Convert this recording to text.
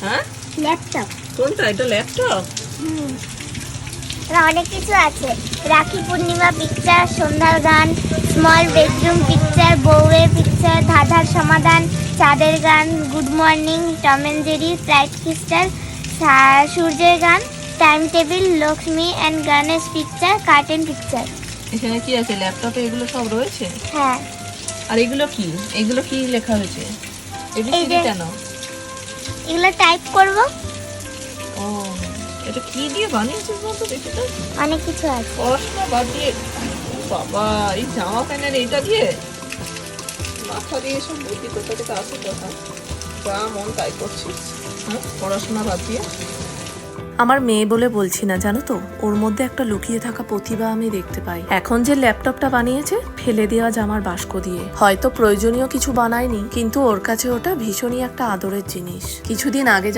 হ্যাঁ? ল্যাপটপ। কোনটা? এটা ল্যাপটপ? হুম। অনেক কিছু আছে। রাখি পূর্ণিমা পিকচার সন্ধ্যার গান স্মল বেডরুম পিকচার বউয়ের পিকচার ধাঁধার সমাধান চাঁদের গান good morning Tom and Jerry flight crystal সূর্যের গান time table Lakshmi and Ganesh picture curtain picture এখানে কি আছে? ল্যাপটপে এগুলো সব রয়েছে? হ্যাঁ। আর এগুলো কি? এগুলো কি লেখা হয়েছে? যে- কেন? এগুলো টাইপ করব। ও এটা কি দিয়ে বানিয়েছিস বলতো দেখি তো? অনেক কিছু আছে। পড়াশোনা বাদ দিয়ে। বাবা এই জামা প্যান্টের এইটা দিয়ে? মাথা দিয়ে সব বুদ্ধি করতে থেকে আসে কথা। যা মন তাই করছিস। হ্যাঁ পড়াশোনা বাদ দিয়ে। আমার মেয়ে বলে বলছি না, জানো তো? ওর মধ্যে একটা লুকিয়ে থাকা প্রতিভা আমি দেখতে পাই। এখন যে ল্যাপটপটা বানিয়েছে, ফেলে দেওয়া জামার বাস্ক দিয়ে। হয়তো প্রয়োজনীয় কিছু বানায়নি, কিন্তু ওর কাছে ওটা ভীষণই একটা আদরের জিনিস। কিছুদিন আগে